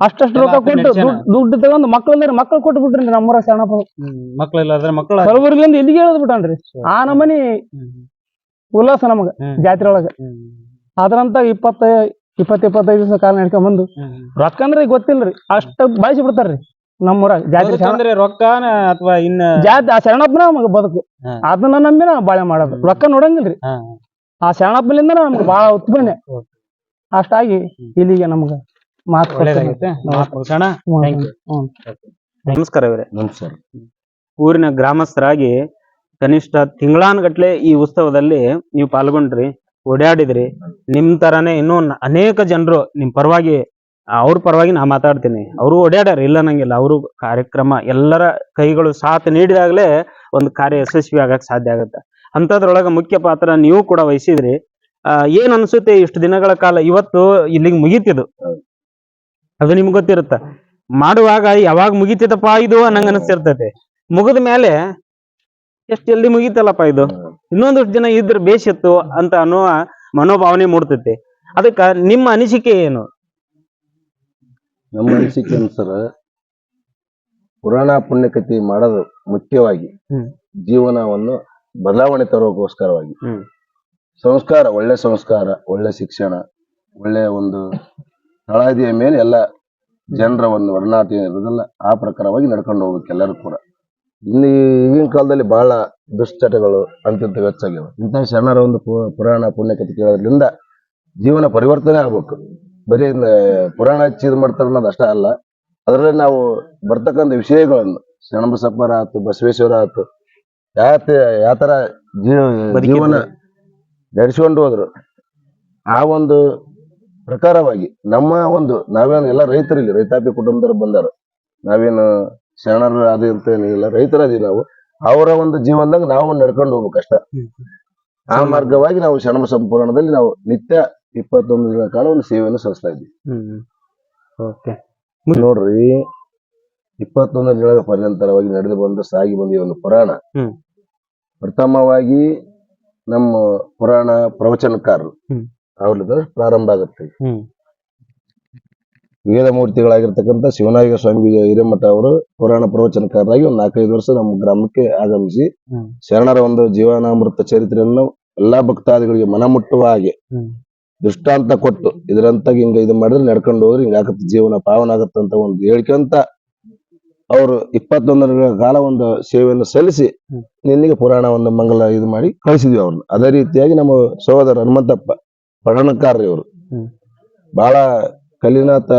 ಅಷ್ಟು ಅಷ್ಟಷ್ಟು ರೊಕ್ಕ ಕೊಟ್ಟು ದುಡ್ಡು ತಗೊಂಡು ಮಕ್ಕಳಂದ್ರೆ ಮಕ್ಕಳು ಕೊಟ್ಟು ಬಿಟ್ರಿ ನಮ್ಮೂರ ಶರಣಪ್ಪ ಮಕ್ಳಿಲ್ಲ ಅದ್ರ ಮಕ್ಕಳ ಇಲ್ಲಿಗೆ ಹೇಳದ್ ಬಿಟ್ಟಾನ್ರಿ? ಆ ನಮನಿ ಉಲ್ಲಾಸ ನಮಗ ಜಾತ್ರೆ ಒಳಗ ಅದ್ರಂತ ಇಪ್ಪತ್ತ ಇಪ್ಪತ್ ಇಪ್ಪತ್ತೈದು ದಿವಸ ಕಾಲ ನಡ್ಕೊಂಡ್ ಬಂದು ರೊಕ್ಕ ಅಂದ್ರೆ ಗೊತ್ತಿಲ್ರಿ ಅಷ್ಟ ಬಾಯಿಸಿ ಬಿಡ್ತಾರ್ರಿ. ನಮ್ಮೂರಾಗ ಜಾತ್ರೆ ಶರಣ- ಅಂದ್ರೆ ರೊಕ್ಕನ ಅಥವಾ ಇನ್ನ ಜಾತಿ ಆ ಶರಣಪ್ಪನ ನಮಗೆ ಬದುಕು. ಹಾ. ಅದನ್ನ ನಂಬಿ ನಾ ಬಾಳೆ ಮಾಡೋದು. ರೊಕ್ಕ ನೋಡಂಗಿಲ್ರಿ. ಹಾ. ಆ ಶರಣಪ್ಪನಿಂದ ನಮ್ಗೆ ಬಾಳ ಉತ್ಪನ್ನ ಅಷ್ಟಾಗಿ ಇಲ್ಲಿಗೆ ನಮ್ಗೆ ಮಾತು ಒಳ್ಳೇದಾಗೈತೆ. Thank you. ನಮಸ್ಕಾರ ಇವರೇ. ನಮಸ್ಕಾರ. ಊರಿನ ಗ್ರಾಮಸ್ಥರಾಗಿ ಕನಿಷ್ಠ ತಿಂಗಳಾನ್ಗಟ್ಲೆ ಈ ಉತ್ಸವದಲ್ಲಿ ನೀವು ಪಾಲ್ಗೊಂಡ್ರಿ ಓಡಾಡಿದ್ರಿ. ನಿಮ್ ತರಾನೇ ಇನ್ನೂ ನ- ಅನೇಕ ಜನರು ನಿಮ್ ಪರವಾಗಿ ಅವ್ರ ಪರವಾಗಿ ನಾ ಮಾತಾಡ್ತೀನಿ. ಅವರು ಓಡಾಡ್ಯಾರ ಇಲ್ಲ ನಂಗಿಲ್ಲ ಅವರು ಕಾರ್ಯಕ್ರಮ ಎಲ್ಲರ ಕೈಗಳು ಸಾಥ್ ನೀಡಿದಾಗಲೇ ಒಂದು ಕಾರ್ಯ ಯಶಸ್ವಿ ಆಗಕ್ಕೆ ಸಾಧ್ಯ ಆಗುತ್ತೆ. ಅಂತದ್ರೊಳಗ ಮುಖ್ಯ ಪಾತ್ರ ನೀವು ಕೂಡ ವಹಿಸಿದ್ರಿ. ಏನ್ ಅನ್ಸುತ್ತೆ ಇಷ್ಟು ದಿನಗಳ ಕಾಲ? ಇವತ್ತು ಇಲ್ಲಿಗೆ ಮುಗೀತಿದು. ಅದು ನಿಮ್ಗೆ ಗೊತ್ತಿರುತ್ತ. ಮಾಡುವಾಗ ಯಾವಾಗ ಮುಗೀತಿದಪ್ಪ ಇದು ನಂಗೆ ಅನಿಸ್ತಿರ್ತೈತೆ. ಮುಗಿದ ಮೇಲೆ ಎಷ್ಟು ಜಲ್ದಿ ಮುಗೀತಲ್ಲಪ್ಪ ಇದು? ಇನ್ನೊಂದಷ್ಟು ದಿನ ಇದ್ರ ಬೇಸಿತ್ತು ಅಂತ ಅನ್ನುವ ಮನೋಭಾವನೆ ಮೂಡ್ತೈತಿ. ಅದಕ್ಕ ನಿಮ್ಮ ಅನಿಸಿಕೆ ಏನು? ನಮ್ಮ ಅನಿಸಿಕೆ ಅನುಸಾರ ಪುರಾಣ ಪುಣ್ಯಕಥೆ ಮಾಡೋದು ಮುಖ್ಯವಾಗಿ. ಜೀವನವನ್ನು ಬದಲಾವಣೆ ತರೋಕೋಸ್ಕರವಾಗಿ ಸಂಸ್ಕಾರ ಒಳ್ಳೆ ಸಂಸ್ಕಾರ ಒಳ್ಳೆ ಶಿಕ್ಷಣ ಒಳ್ಳೆ ಒಂದು ತಳಹದಿಯ ಮೇಲೆ ಎಲ್ಲ ಜನರ ಒಂದು ಒಡನಾಟ ಇರೋದಲ್ಲ ಆ ಪ್ರಕಾರವಾಗಿ ನಡ್ಕೊಂಡು ಹೋಗ್ಬೇಕು ಎಲ್ಲರೂ ಕೂಡ. ಇಲ್ಲಿ ಈಗಿನ ಕಾಲದಲ್ಲಿ ಬಹಳ ದುಶ್ಚಟಗಳು ಅಂತ್ಯಂತ ವೆಚ್ಚಾಗಿವೆ ಇಂಥ ಶರಣರ ಒಂದು ಪುರಾಣ ಪುಣ್ಯಕಥೆ ಕೇಳೋದ್ರಿಂದ ಜೀವನ ಪರಿವರ್ತನೆ ಆಗ್ಬೇಕು. ಬರೀ ಪುರಾಣ ಹಚ್ಚಿ ಇದು ಮಾಡ್ತಾರ ಅನ್ನೋದು ಅಷ್ಟೇ ಅಲ್ಲ. ಅದರಲ್ಲಿ ನಾವು ಬರ್ತಕ್ಕಂಥ ವಿಷಯಗಳನ್ನು ಶರಣಬಸಪ್ಪರ ಆತು ಬಸವೇಶ್ವರ ಆತು ಯಾತ ಯಾವ ತರ ಜೀವನ ನಡೆಸ್ಕೊಂಡು ಹೋದ್ರು. ಆ ಒಂದು ಪ್ರಕಾರವಾಗಿ ನಮ್ಮ ಒಂದು ನಾವೇನು ಎಲ್ಲ ರೈತರಿಲ್ಲಿ ರೈತಾಪಿ ಕುಟುಂಬದವ್ರು ಬಂದರು. ನಾವೇನು ಶರಣರ ಅದು ಇರ್ತೇನಿಲ್ಲ ರೈತರದಿ ರೈತರದೀವಿ ನಾವು. ಅವರ ಒಂದು ಜೀವನದಾಗ ನಾವು ನಡ್ಕೊಂಡು ಹೋಗ್ಬೇಕು ಅಷ್ಟ ಆ ಮಾರ್ಗವಾಗಿ ನಾವು ಶರಣ ಸಂಪೂರ್ಣದಲ್ಲಿ ನಾವು ನಿತ್ಯ ಇಪ್ಪತ್ತೊಂದು ದಿನ ಕಾಲ ಒಂದು ಸೇವೆಯನ್ನು ಸಲ್ಲಿಸ್ತಾ ಇದ್ವಿ ಓಕೆ ನೋಡ್ರಿ ಇಪ್ಪತ್ತೊಂದು ದಿನಗಳ ಪರ್ಯಂತರವಾಗಿ ನಡೆದು ಬಂದ ಸಾಗಿ ಬಂದ ಈ ಒಂದು ಪುರಾಣ ಹ್ಮ್. ಪ್ರಥಮವಾಗಿ ನಮ್ಮ ಪುರಾಣ ಪ್ರವಚನಕಾರರು ಹ್ಮ್. ಅವ್ರದ್ದು ಪ್ರಾರಂಭ ಆಗುತ್ತೆ ಹ್ಮ್ ವೇದ ಮೂರ್ತಿಗಳಾಗಿರ್ತಕ್ಕಂಥ ಶಿವನಾಯಕ ಸ್ವಾಮಿ ಹಿರೇಮಠ ಅವರು ಪುರಾಣ ಪ್ರವಚನಕಾರರಾಗಿ ಒಂದು ನಾಲ್ಕೈದು ವರ್ಷ ನಮ್ಮ ಗ್ರಾಮಕ್ಕೆ ಆಗಮಿಸಿ ಹ್ಮ್. ಶರಣರ ಒಂದು ಜೀವನಾಮೃತ ಚರಿತ್ರೆಯನ್ನು ಎಲ್ಲಾ ಭಕ್ತಾದಿಗಳಿಗೆ ಮನ ಮುಟ್ಟುವ ಹಾಗೆ ಹ್ಮ್. ದೃಷ್ಟಾಂತ ಕೊಟ್ಟು ಇದರಂತ ಹಿಂಗ ಇದು ಮಾಡಿದ್ರೆ ನಡ್ಕೊಂಡು ಹೋದ್ರೆ ಹಿಂಗಾಗತ್ತೆ ಜೀವನ ಪಾವನ ಆಗತ್ತಂತ ಒಂದು ಹೇಳ್ಕೊಂತ ಅವರು ಇಪ್ಪತ್ತೊಂದರ ಕಾಲ ಒಂದು ಸೇವೆಯನ್ನು ಸಲ್ಲಿಸಿ. ನಿನ್ನೆಗೆ ಪುರಾಣ ಒಂದು ಮಂಗಲ ಇದು ಮಾಡಿ ಕಳಿಸಿದ್ವಿ ಅವ್ರನ್ನ ಅದೇ ರೀತಿಯಾಗಿ ನಮ್ಮ ಸಹೋದರ ಹನುಮಂತಪ್ಪ ಪಠಣಕಾರ್ರಿ ಅವರು. ಬಹಳ ಕಲಿನಾಥ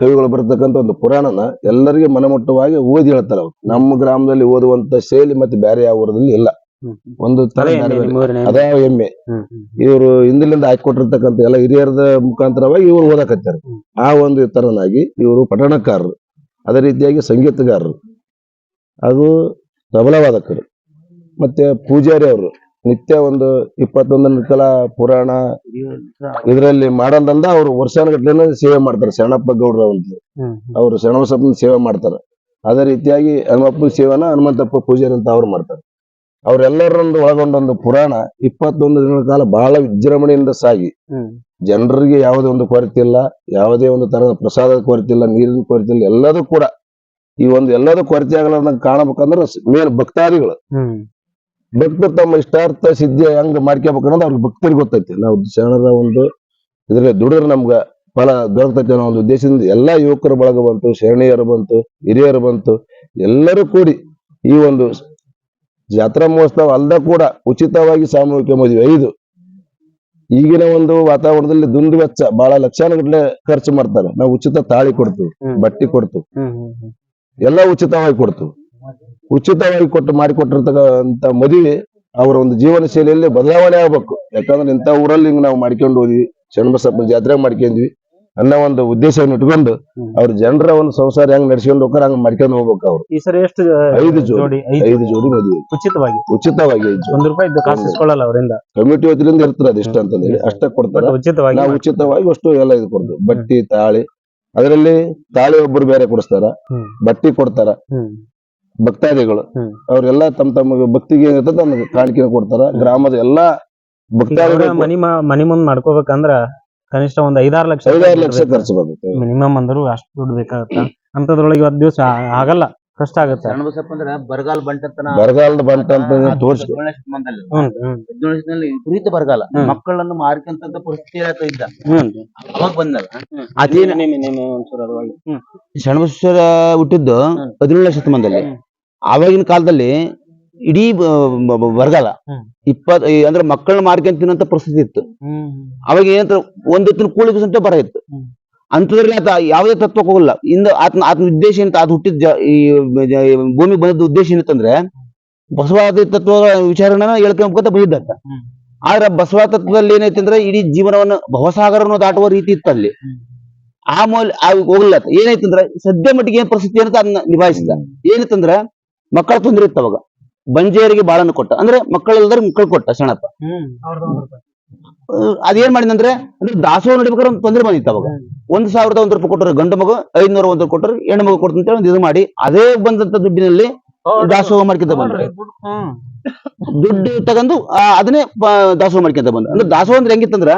ಕವಿಗಳು ಬರತಕ್ಕಂತ ಒಂದು ಪುರಾಣನ ಎಲ್ಲರಿಗೆ ಮನಮುಟ್ಟವಾಗಿ ಓದಿ ಹೇಳ್ತಾರೆ ಅವ್ರು ನಮ್ಮ ಗ್ರಾಮದಲ್ಲಿ ಓದುವಂತ ಶೈಲಿ ಮತ್ತೆ ಬೇರೆ ಯಾವ ಊರದಲ್ಲಿ ಇಲ್ಲ. ಒಂದು ತರ ಅದೇ ಎಮ್ಮೆ. ಇವರು ಹಿಂದಿಲಿಂದ ಹಾಕಿಕೊಟ್ಟಿರ್ತಕ್ಕಂಥ ಎಲ್ಲ ಹಿರಿಯರದ ಮುಖಾಂತರವಾಗಿ ಇವರು ಓದಕತ್ತಾರೆ. ಆ ಒಂದು ತರನಾಗಿ ಇವರು ಪಠಣಕಾರರು ಅದೇ ರೀತಿಯಾಗಿ ಸಂಗೀತಗಾರರು. ಅದು ತಬಲವಾದಕರು ಮತ್ತೆ ಪೂಜಾರಿ ಅವರು ನಿತ್ಯ ಒಂದು ಇಪ್ಪತ್ತೊಂದನ ಕಲ ಪುರಾಣ ಇದರಲ್ಲಿ ಮಾಡಂದ ಅವರು ವರ್ಷಾನುಗಟ್ಲೆ ಸೇವೆ ಮಾಡ್ತಾರೆ ಶರಣಪ್ಪ ಗೌಡ್ರ ಅಂತ ಅವರು ಶರಣಬಸಪ್ಪನ ಸೇವೆ ಮಾಡ್ತಾರೆ. ಅದೇ ರೀತಿಯಾಗಿ ಹನುಮಪ್ಪನ ಸೇವೆನ ಹನುಮಂತಪ್ಪ ಪೂಜಾರಿ ಅಂತ ಅವ್ರು ಮಾಡ್ತಾರೆ. ಅವರೆಲ್ಲರೊಂದು ಒಳಗೊಂಡ ಒಂದು ಪುರಾಣ ಇಪ್ಪತ್ತೊಂದು ದಿನಗಳ ಕಾಲ ಬಹಳ ವಿಜೃಂಭಣೆಯಿಂದ ಸಾಗಿ. ಜನರಿಗೆ ಯಾವುದೇ ಒಂದು ಕೊರತೆ ಇಲ್ಲ ಯಾವುದೇ ಒಂದು ತರದ ಪ್ರಸಾದದ ಕೊರತೆ ಇಲ್ಲ ನೀರಿನ ಕೊರತೆ ಇಲ್ಲ ಎಲ್ಲದೂ ಕೂಡ ಈ ಒಂದು ಎಲ್ಲದೂ ಕೊರತೆ ಆಗಲಾರ್ದಂಗ ಕಾಣಬೇಕಂದ್ರೆ ಮೇನ್ ಭಕ್ತಾದಿಗಳು. ಭಕ್ತರು ತಮ್ಮ ಇಷ್ಟಾರ್ಥ ಸಿದ್ಧಿ ಹೆಂಗ್ ಮಾಡ್ಕೋಬೇಕು ಅನ್ನೋದು ಅವ್ರಿಗೆ ಭಕ್ತರಿಗೆ ಗೊತ್ತೈತಿ. ನಾವು ಶರಣರ ಒಂದು ಇದ್ರ ದುಡಿದ್ರೆ ನಮ್ಗ ಫಲ ದೊರಕತೈತಿ ಅನ್ನೋ ಒಂದು ಉದ್ದೇಶದಿಂದ ಎಲ್ಲಾ ಯುವಕರು ಬಳಗ ಬಂತು ಶರಣೀಯರು ಬಂತು ಹಿರಿಯರು ಬಂತು ಎಲ್ಲರೂ ಕೂಡಿ ಈ ಒಂದು ಜಾತ್ರಾ ಮಹೋತ್ಸವ ಅಲ್ಲದ ಕೂಡ ಉಚಿತವಾಗಿ ಸಾಮೂಹಿಕ ಮದುವೆ. ಐದು. ಈಗಿನ ಒಂದು ವಾತಾವರಣದಲ್ಲಿ ದುಂಡು ವೆಚ್ಚ ಬಹಳ ಲಕ್ಷಾನುಗಟ್ಟಲೆ ಖರ್ಚು ಮಾಡ್ತಾರೆ. ನಾವು ಉಚಿತ ತಾಳಿ ಕೊಡ್ತು ಬಟ್ಟಿ ಕೊಡ್ತು ಎಲ್ಲ ಉಚಿತವಾಗಿ ಕೊಡ್ತು ಉಚಿತವಾಗಿ ಕೊಟ್ಟು ಮಾಡಿಕೊಟ್ಟಿರ್ತಕ್ಕಂತ ಮದುವೆ ಅವರ ಒಂದು ಜೀವನ ಶೈಲಿಯಲ್ಲಿ ಬದಲಾವಣೆ ಆಗ್ಬೇಕು. ಯಾಕಂದ್ರೆ ಇಂಥ ಊರಲ್ಲಿ ಹಿಂಗ್ ನಾವು ಮಾಡ್ಕೊಂಡು ಹೋದ್ವಿ ಶರಣಬಸಪ್ಪನ ಜಾತ್ರೆ ಮಾಡ್ಕೊಂಡ್ವಿ. ಅನ್ನೋ ಒಂದು ಉದ್ದೇಶವನ್ನು ಇಟ್ಕೊಂಡು ಅವ್ರ ಜನರ ಒಂದು ಸಂಸಾರ ಹೆಂಗ್ ನಡೆಸಿಕೊಂಡು ಹೋಗ್ತಾರ ಹಂಗ್ ಮಾಡ್ಕೊಂಡು ಹೋಗ್ಬೇಕು ಅವ್ರು. ಈ ಸರಿ ಎಷ್ಟು ಐದು ಜೋಡಿ ಐದು ಜೋಡಿ? ಮದುವೆ. ಉಚಿತವಾಗಿ? ಉಚಿತವಾಗಿ ಒಂದ್ ರೂಪಾಯಿ ಇದ್ದು ಕಾಸು ಇಸ್ಕೊಳ್ಳಲ್ಲ ಅವರಿಂದ? ಕಮಿಟಿ ವತಿಯಿಂದ ಇರ್ತದೆ ಅದಿಷ್ಟ ಅಂತ ಹೇಳಿ ಅಷ್ಟೇ ಕೊಡ್ತಾರೆ. ಉಚಿತವಾಗಿ ನಾವು ಉಚಿತವಾಗಿ ಅಷ್ಟು ಎಲ್ಲ ಇದು ಕೊಡ್ತು ಬಟ್ಟಿ ತಾಳಿ ಅದರಲ್ಲಿ ತಾಳಿ ಒಬ್ಬರು ಬೇರೆ ಕೊಡಿಸ್ತಾರ. ಬಟ್ಟಿ ಕೊಡ್ತಾರ. ಭಕ್ತಾದಿಗಳು. ಅವರೆಲ್ಲ ತಮ್ಮ ತಮ್ಮ ಭಕ್ತಿಗೆ ಏನಿರ್ತದೆ ಕಾಣಿಕೆ ಕೊಡ್ತಾರ. ಗ್ರಾಮದ ಎಲ್ಲಾ ಭಕ್ತಾದಿಗಳು ಮನಿ ಮನಿ ಮುಂದ್ ಮಾಡ್ಕೋಬೇಕಂದ್ರ ಕನಿಷ್ಠ ಒಂದ್ ಐದಾರು ಲಕ್ಷ ಐದಾರು ಲಕ್ಷ ಖರ್ಚು ಬರುತ್ತೆ. ಮಿನಿಮಮ್ ಅಂದ್ರು ಅಷ್ಟು ದುಡ್ಡು ಬೇಕಾಗತ್ತ? ಅಂತದ್ರೊಳಗೆ ಇವತ್ತು ದಿವಸ ಆಗಲ್ಲ ಕಷ್ಟ ಆಗುತ್ತೆ. ಶರಣಬಸಪ್ಪ ಅಂದ್ರೆ ಬರಗಾಲ ಬಂಟಂತನ ಬರಗಾಲದ ಬಂಟ ಅಂತ ತೋರ್ಸಿ. ವಿಪರೀತ ಬರಗಾಲ. ಮಕ್ಕಳನ್ನು ಮಾರ್ಕಂತ ಪರಿಸ್ಥಿತಿ ಇದ್ದ ಹ್ಮ್. ಅವಾಗ ಬಂದಾಗ ಅದೇನೇ ಶರಣಬಸವೇಶ್ವರ ಹುಟ್ಟಿದ್ದು ಹದಿನೇಳನೇ ಶತಮಾನದಲ್ಲಿ. ಆವಾಗಿನ ಕಾಲದಲ್ಲಿ ಇಡೀ ಬರಗಾಲ ಇಪ್ಪತ್ ಅಂದ್ರೆ ಮಕ್ಕಳನ್ನ ಮಾರ್ಕೊಂಡ್ ತಿನ್ನಂತ ಪರಿಸ್ಥಿತಿ ಇತ್ತು. ಅವಾಗ ಏನಂತ ಒಂದೊತ್ತಿನ ಕೂಳಿ ಕೂಳಿಗೆ ಸಂತ ಬರ ಇತ್ತು. ಅಂತದ್ರಲ್ಲಿ ಆತ ಯಾವುದೇ ತತ್ವಕ್ಕೆ ಹೋಗಲ್ಲ. ಇಂದ ಆತ್ಮ ಆತನ ಉದ್ದೇಶ ಏನಂತ ಅದು ಹುಟ್ಟಿದ ಈ ಭೂಮಿ ಬಂದದ ಉದ್ದೇಶ ಏನಂತಂದ್ರೆ ಬಸವಾದಿ ತತ್ವ ವಿಚಾರನ ಹೇಳ್ಕೊಂಬಂತ ಬಂದಿದ್ದ. ಆದ್ರೆ ಬಸವ ತತ್ವದಲ್ಲಿ ಏನೈತೆ ಅಂದ್ರೆ ಇಡೀ ಜೀವನವನ್ನು ಭವಸಾಗರವನ್ನು ದಾಟುವ ರೀತಿ ಇತ್ತು ಅಲ್ಲಿ. ಆ ಮೌಲ್ಯ ಆತ. ಏನೈತಂದ್ರೆ ಸದ್ಯ ಮಟ್ಟಿಗೆ ಏನ್ ಪರಿಸ್ಥಿತಿ ಅಂತ ಅದನ್ನ ನಿಭಾಯಿಸಿದ. ಏನಂತಂದ್ರೆ ಮಕ್ಕಳ ತೊಂದರೆ ಇತ್ತು ಅವಾಗ. ಬಂಜೆಯರಿಗೆ ಬಾಳನ್ನು ಕೊಟ್ಟ. ಅಂದ್ರೆ ಮಕ್ಕಳೆಲ್ಲರೂ ಮಕ್ಕಳು ಕೊಟ್ಟ ಶರಣಪ್ಪ ಅಹ್ ಅದೇನ್ ಮಾಡಿದಂದ್ರೆ ಅಂದ್ರೆ ದಾಸೋಹ ನಡಿಬೇಕಾದ್ರೆ ಒಂದು ತೊಂದರೆ ಬಂದಿತ್ತು ಅವಾಗ. ಒಂದ್ ಸಾವಿರದ ಒಂದ್ ರೂಪಾಯಿ ಕೊಟ್ಟರು ಗಂಡು ಮಗು ಐದ್ನೂರ ಒಂದ್ ಕೊಟ್ಟರು ಹೆಣ್ಣು ಮಗು ಕೊಡ್ತಂತ ಒಂದು ಇದು ಮಾಡಿ ಅದೇ ಬಂದಂತ ದುಡ್ಡಿನಲ್ಲಿ ದಾಸೋಹ ಮಾಡ್ಕೊಂತ ಬಂದ್ರು. ದುಡ್ಡು ತಗೊಂಡು ಅದನ್ನೇ ದಾಸೋಹ ಮಾಡ್ಕೊಂತ ಬಂದ್ರು. ಅಂದ್ರೆ ದಾಸೋಹ ಅಂದ್ರೆ ಹೆಂಗಿತ್ತಂದ್ರ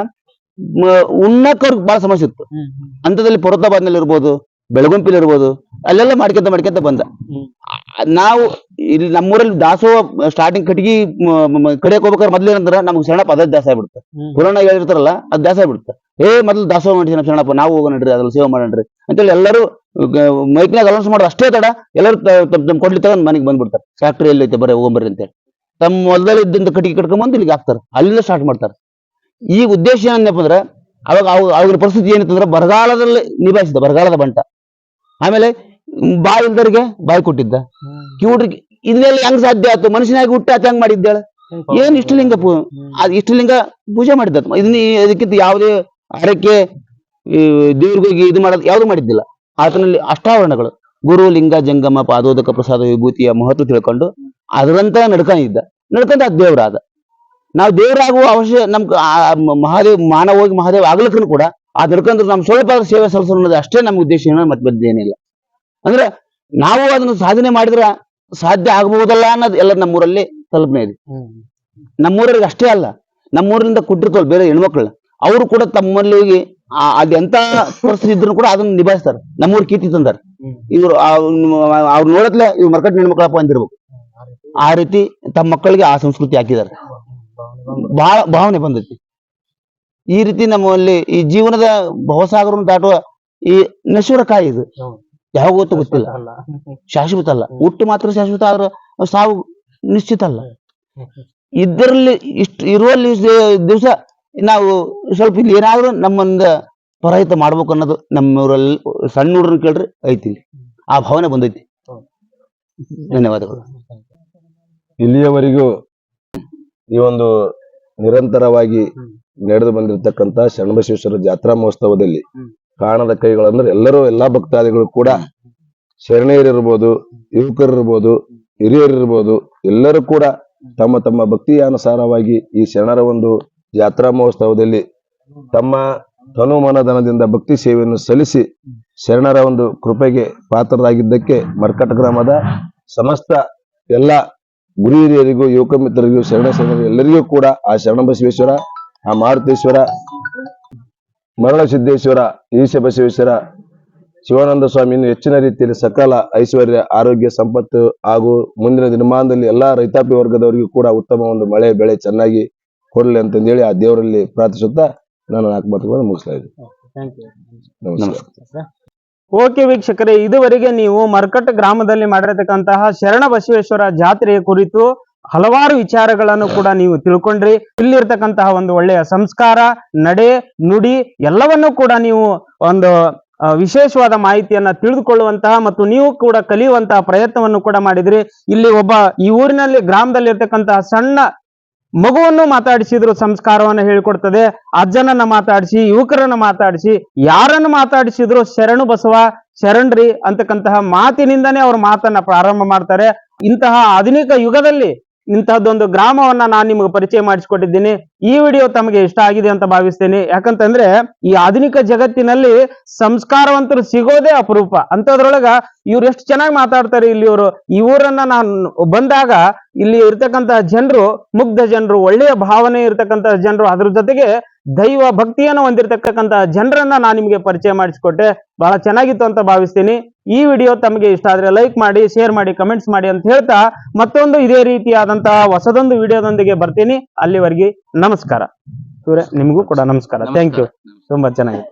ಉಣ್ಣಕ್ಕವ್ರಿಗೆ ಬಹಳ ಸಮಸ್ಯೆ ಇತ್ತು. ಅಂತದಲ್ಲಿ ಪೊರತಾಬಾದ್ನಲ್ಲಿ ಇರ್ಬೋದು ಬೆಳಗುಂಪಿಲ್ ಇರ್ಬೋದು ಅಲ್ಲೆಲ್ಲ ಮಾಡ್ಕೊಂತ ಮಾಡ್ಕೊಂತ ಬಂದ. ನಾವು ಇಲ್ಲಿ ನಮ್ಮೂರಲ್ಲಿ ದಾಸೋಹ ಸ್ಟಾರ್ಟಿಂಗ್ ಕಟ್ಟಿಗೆ ಕಡೆಯಕ್ ಹೋಗ್ಬೇಕಾದ್ರೆ ಮೊದ್ಲು ಏನಂದ್ರ ನಮ್ಗೆ ಶರಣಪ್ಪ ಅದೇ ದಾಸ ಆಗ್ಬಿಡುತ್ತೆ ಹ್ಮ್. ಪುರಾಣ ಹೇಳಿರ್ತಾರಲ್ಲ ಅದು ದಾಸ ಆಗ್ಬಿಡುತ್ತೆ ಏ ಮೊದ್ಲು ದಾಸೋಹ ಮಾಡಿ ಶರಣಪ್ಪ ನಾವು ಹೋಗೋಣ ನಡ್ರಿ ಅದ್ರಲ್ಲಿ ಸೇವೆ ಮಾಡೋಣ್ರಿ ಅಂತೇಳಿ ಎಲ್ಲರೂ ಮೈಕ್ನಾಗ ಅಲೌನ್ಸ್ ಮಾಡೋದು ಅಷ್ಟೇ ತಡ ಎಲ್ಲರೂ ತಮ್ಮ ಕೊಡ್ಲಿ ತಗೊಂಡ್ ಮನೆಗೆ ಬಂದ್ಬಿಡ್ತಾರೆ. ಫ್ಯಾಕ್ಟ್ರಿ ಎಲ್ಲೈತೆ ಬರೀ ಹೋಗ್ಬರ್ರಿ ಅಂತೇಳಿ. ತಮ್ಮ ಹೊಲದಲ್ಲಿ ಇದ್ದಂತ ಕಟ್ಟಿಗೆ ಕಟ್ಕೊಂಡ್ ಇಲ್ಲಿಗೆ ಹಾಕ್ತಾರೆ ಅಲ್ಲಿಂದ ಸ್ಟಾರ್ಟ್ ಮಾಡ್ತಾರೆ. ಈ ಉದ್ದೇಶ ಏನಪ್ಪ ಅಂದ್ರೆ ಅವಾಗ ಅವ್ ಅವ್ರ ಪರಿಸ್ಥಿತಿ ಏನಿತ್ತಂದ್ರೆ ಬರಗಾಲದಲ್ಲಿ ನಿಭಾಯಿಸಿದ ಬರಗಾಲದ ಬಂಟ. ಆಮೇಲೆ ಬಾಯಿ ಇಲ್ದರಿಗೆ ಬಾಯಿ ಕೊಟ್ಟಿದ್ದ. ಕಿವುಡ್ರಿಗೆ ಇದನ್ನೆಲ್ಲ ಹೆಂಗ್ ಸಾಧ್ಯ ಆಯ್ತು? ಮನುಷ್ಯನಾಗಿ ಹುಟ್ಟ ಆತ ಹೆಂಗ್ ಮಾಡಿದ್ದಾಳೆ? ಏನ್ ಇಷ್ಟಲಿಂಗ ಪೂ ಅದ್ ಇಷ್ಟಲಿಂಗ ಪೂಜೆ ಮಾಡಿದ್ದ ಇದನ್ನ ಇದಕ್ಕಿಂತ ಯಾವುದೇ ಹರಕೆ ಈ ದೇವ್ರಿಗೋಗಿ ಇದು ಮಾಡೋದು ಯಾವ್ದು ಮಾಡಿದ್ದಿಲ್ಲ. ಆತನಲ್ಲಿ ಅಷ್ಟಾವರಣಗಳು. ಗುರು ಲಿಂಗ ಜಂಗಮ ಪಾದೋದಕ ಪ್ರಸಾದ ವಿಭೂತಿಯ ಮಹತ್ವ ತಿಳ್ಕೊಂಡು ಅದರಂತ ನಡ್ಕೊಂಡಿದ್ದ. ನಡ್ಕೊಂಡ ಅದ್ ದೇವರಾದ. ನಾವು ದೇವ್ರಾಗುವ ಅವಶ್ಯ ನಮ್ ಮಹಾದೇವ್ ಮಾನವ ಹೋಗಿ ಮಹಾದೇವ್ ಆಗ್ಲಿಕ್ಕೂ ಕೂಡ ಆ ನಡ್ಕೊಂಡ್ರೆ ನಮ್ ಸ್ವಲ್ಪ ಸೇವೆ ಸಲ್ಲಿಸೋದು ಅನ್ನೋದು ಅಷ್ಟೇ ನಮ್ಮ ಉದ್ದೇಶ ಏನೋ ಮತ್ತೆ ಬದ್ದೇನಿಲ್ಲ ಅಂದ್ರೆ ನಾವು ಅದನ್ನು ಸಾಧನೆ ಮಾಡಿದ್ರೆ ಸಾಧ್ಯ ಆಗಬಹುದಲ್ಲ ಅನ್ನೋದು ಎಲ್ಲ ನಮ್ಮೂರಲ್ಲಿ ಕಲ್ಪನೆ ಇದೆ. ನಮ್ಮೂರವ್ರಿಗೆ ಅಷ್ಟೇ ಅಲ್ಲ ನಮ್ಮೂರಿಂದ ಕೊಟ್ಟಿರ್ತವಲ್ಲ ಬೇರೆ ಹೆಣ್ಮಕ್ಳು ಅವರು ಕೂಡ ತಮ್ಮಲ್ಲಿ ಹೋಗಿ ಅದೆಂತ ಪರಿಸ್ಥಿತಿ ಇದ್ರು ಕೂಡ ಅದನ್ನ ನಿಭಾಯಿಸ್ತಾರೆ. ನಮ್ಮೂರ್ ಕೀರ್ತಿ ತಂದಾರ. ಇವ್ರು ಅವ್ರು ನೋಡತ್ಲೆ ಇವ್ರು ಮರ್ಕಟ್ ಹೆಣ್ಮಕ್ಳಪ್ಪ ಅಂದಿರ್ಬೇಕು ಆ ರೀತಿ ತಮ್ಮ ಮಕ್ಕಳಿಗೆ ಆ ಸಂಸ್ಕೃತಿ ಹಾಕಿದ್ದಾರೆ. ಬಹಳ ಭಾವನೆ ಬಂದೈತಿ. ಈ ರೀತಿ ನಮ್ಮಲ್ಲಿ ಈ ಜೀವನದ ಭವಸಾಗರವನ್ನು ದಾಟುವ ಈ ನಶ್ವರ ಕಾಯಿ ಇದು. ಯಾವ ಗೊತ್ತು ಗೊತ್ತಿಲ್ಲ. ಶಾಶ್ವತ ಅಲ್ಲ. ಹುಟ್ಟು ಮಾತ್ರ ಶಾಶ್ವತ ಆದ್ರೆ ಸಾವು ನಿಶ್ಚಿತ ಅಲ್ಲ. ಇದರಲ್ಲಿ ಇಷ್ಟು ಇರುವಲ್ಲಿ ದಿವಸ ನಾವು ಸ್ವಲ್ಪ ಇಲ್ಲಿ ಏನಾದ್ರು ನಮ್ಮಂದ ಪರಹಿತ ಮಾಡ್ಬೇಕು ಅನ್ನೋದು ನಮ್ಮೂರಲ್ಲಿ ಸಣ್ಣ ಹುಡುಗರು ಕೇಳ್ರಿ ಐತಿ ಆ ಭಾವನೆ ಬಂದೈತಿ. ಧನ್ಯವಾದಗಳು. ಇಲ್ಲಿಯವರೆಗೂ ಈ ಒಂದು ನಿರಂತರವಾಗಿ ನಡೆದು ಬಂದಿರತಕ್ಕಂತ ಶರಣಬಸವೇಶ್ವರ ಜಾತ್ರಾ ಮಹೋತ್ಸವದಲ್ಲಿ ಕಾಣದ ಕೈಗಳಂದ್ರೆ ಎಲ್ಲರೂ ಎಲ್ಲಾ ಭಕ್ತಾದಿಗಳು ಕೂಡ ಶರಣೆಯರಿರ್ಬೋದು, ಯುವಕರಿರ್ಬೋದು, ಹಿರಿಯರಿರ್ಬೋದು, ಎಲ್ಲರೂ ಕೂಡ ತಮ್ಮ ತಮ್ಮ ಭಕ್ತಿಯಾನುಸಾರವಾಗಿ ಈ ಶರಣರ ಒಂದು ಜಾತ್ರಾ ಮಹೋತ್ಸವದಲ್ಲಿ ತಮ್ಮ ತನುಮನದನದಿಂದ ಭಕ್ತಿ ಸೇವೆಯನ್ನು ಸಲ್ಲಿಸಿ ಶರಣರ ಒಂದು ಕೃಪೆಗೆ ಪಾತ್ರರಾಗಿದ್ದಕ್ಕೆ ಮರ್ಕಟ ಗ್ರಾಮದ ಸಮಸ್ತ ಎಲ್ಲ ಗುರಿ ಹಿರಿಯರಿಗೂ, ಯುವಕ ಮಿತ್ರರಿಗೂ, ಶರಣ ಶರಣರು ಎಲ್ಲರಿಗೂ ಕೂಡ ಆ ಶರಣ ಬಸವೇಶ್ವರ, ಆ ಮಾರುತೇಶ್ವರ ಮರಳ ಸಿದ್ದೇಶ್ವರ ಈಶ ಬಸವೇಶ್ವರ ಶಿವಾನಂದ ಸ್ವಾಮಿಯನ್ನು ಹೆಚ್ಚಿನ ರೀತಿಯಲ್ಲಿ ಸಕಲ ಐಶ್ವರ್ಯ ಆರೋಗ್ಯ ಸಂಪತ್ತು ಹಾಗೂ ಮುಂದಿನ ದಿನಮಾನದಲ್ಲಿ ಎಲ್ಲಾ ರೈತಾಪಿ ವರ್ಗದವರಿಗೂ ಕೂಡ ಉತ್ತಮ ಒಂದು ಮಳೆ ಬೆಳೆ ಚೆನ್ನಾಗಿ ಕೊಡಲಿ ಅಂತಂದೇಳಿ ಆ ದೇವರಲ್ಲಿ ಪ್ರಾರ್ಥಿಸುತ್ತಾ ನಾನು ನಾಲ್ಕು ಮಾತುಗಳನ್ನು ಮುಗಿಸ್ತಾ ಇದ್ದೀನಿ. ನಮಸ್ಕಾರ. ಓಕೆ ವೀಕ್ಷಕರೇ ಇದುವರೆಗೆ ನೀವು ಮರ್ಕಟ್ ಗ್ರಾಮದಲ್ಲಿ ಮಾಡಿರತಕ್ಕಂತಹ ಶರಣ ಬಸವೇಶ್ವರ ಜಾತ್ರೆಯ ಕುರಿತು ಹಲವಾರು ವಿಚಾರಗಳನ್ನು ಕೂಡ ನೀವು ತಿಳ್ಕೊಂಡ್ರಿ. ಇಲ್ಲಿರ್ತಕ್ಕಂತಹ ಒಂದು ಒಳ್ಳೆಯ ಸಂಸ್ಕಾರ, ನಡೆ, ನುಡಿ ಎಲ್ಲವನ್ನೂ ಕೂಡ ನೀವು ಒಂದು ವಿಶೇಷವಾದ ಮಾಹಿತಿಯನ್ನ ತಿಳಿದುಕೊಳ್ಳುವಂತಹ ಮತ್ತು ನೀವು ಕೂಡ ಕಲಿಯುವಂತಹ ಪ್ರಯತ್ನವನ್ನು ಕೂಡ ಮಾಡಿದ್ರಿ. ಇಲ್ಲಿ ಒಬ್ಬ ಈ ಊರಿನಲ್ಲಿ ಗ್ರಾಮದಲ್ಲಿ ಇರ್ತಕ್ಕಂತಹ ಸಣ್ಣ ಮಗುವನ್ನು ಮಾತಾಡಿಸಿದ್ರು ಸಂಸ್ಕಾರವನ್ನ ಹೇಳಿಕೊಡ್ತದೆ. ಅಜ್ಜನನ್ನ ಮಾತಾಡಿಸಿ, ಯುವಕರನ್ನ ಮಾತಾಡಿಸಿ, ಯಾರನ್ನು ಮಾತಾಡಿಸಿದ್ರು ಶರಣು ಬಸವ, ಶರಣ್ರಿ ಅಂತಕ್ಕಂತಹ ಮಾತಿನಿಂದನೇ ಅವ್ರ ಮಾತನ್ನ ಪ್ರಾರಂಭ ಮಾಡ್ತಾರೆ. ಇಂತಹ ಆಧುನಿಕ ಯುಗದಲ್ಲಿ ಇಂತಹದ್ದೊಂದು ಗ್ರಾಮವನ್ನ ನಾನು ನಿಮಗೆ ಪರಿಚಯ ಮಾಡಿಸಿಕೊಟ್ಟಿದ್ದೀನಿ. ಈ ವಿಡಿಯೋ ತಮಗೆ ಇಷ್ಟ ಆಗಿದೆ ಅಂತ ಭಾವಿಸ್ತೇನೆ. ಯಾಕಂತಂದ್ರೆ ಈ ಆಧುನಿಕ ಜಗತ್ತಿನಲ್ಲಿ ಸಂಸ್ಕಾರವಂತರು ಸಿಗೋದೇ ಅಪರೂಪ. ಅಂತದ್ರೊಳಗ ಇವ್ರು ಎಷ್ಟು ಚೆನ್ನಾಗಿ ಮಾತಾಡ್ತಾರೆ ಇಲ್ಲಿ ಇವರು. ಈ ಊರನ್ನ ನಾನು ಬಂದಾಗ ಇಲ್ಲಿ ಇರ್ತಕ್ಕಂತಹ ಜನರು, ಮುಗ್ಧ ಜನರು, ಒಳ್ಳೆಯ ಭಾವನೆ ಇರ್ತಕ್ಕಂತಹ ಜನರು. ಅದ್ರ ಜೊತೆಗೆ ದೈವ ಭಕ್ತಿಯನ್ನು ಹೊಂದಿರತಕ್ಕಂತಹ ಜನರನ್ನ ನಾನು ನಿಮಗೆ ಪರಿಚಯ ಮಾಡಿಸಿಕೊಟ್ಟೆ. ಬಹಳ ಚೆನ್ನಾಗಿತ್ತು ಅಂತ ಭಾವಿಸ್ತೀನಿ. ಈ ವಿಡಿಯೋ ತಮಗೆ ಇಷ್ಟ ಆದ್ರೆ ಲೈಕ್ ಮಾಡಿ ಶೇರ್ ಮಾಡಿ ಕಮೆಂಟ್ಸ್ ಮಾಡಿ ಅಂತ ಹೇಳ್ತಾ ಮತ್ತೊಂದು ಇದೇ ರೀತಿಯಾದಂತಹ ಹೊಸದೊಂದು ವಿಡಿಯೋದೊಂದಿಗೆ ಬರ್ತೀನಿ. ಅಲ್ಲಿವರೆಗೆ ನಮಸ್ಕಾರ. ಸೂರ್ಯ ನಿಮಗೂ ಕೂಡ ನಮಸ್ಕಾರ. ಥ್ಯಾಂಕ್ ಯು ತುಂಬಾ ಚೆನ್ನಾಗಿ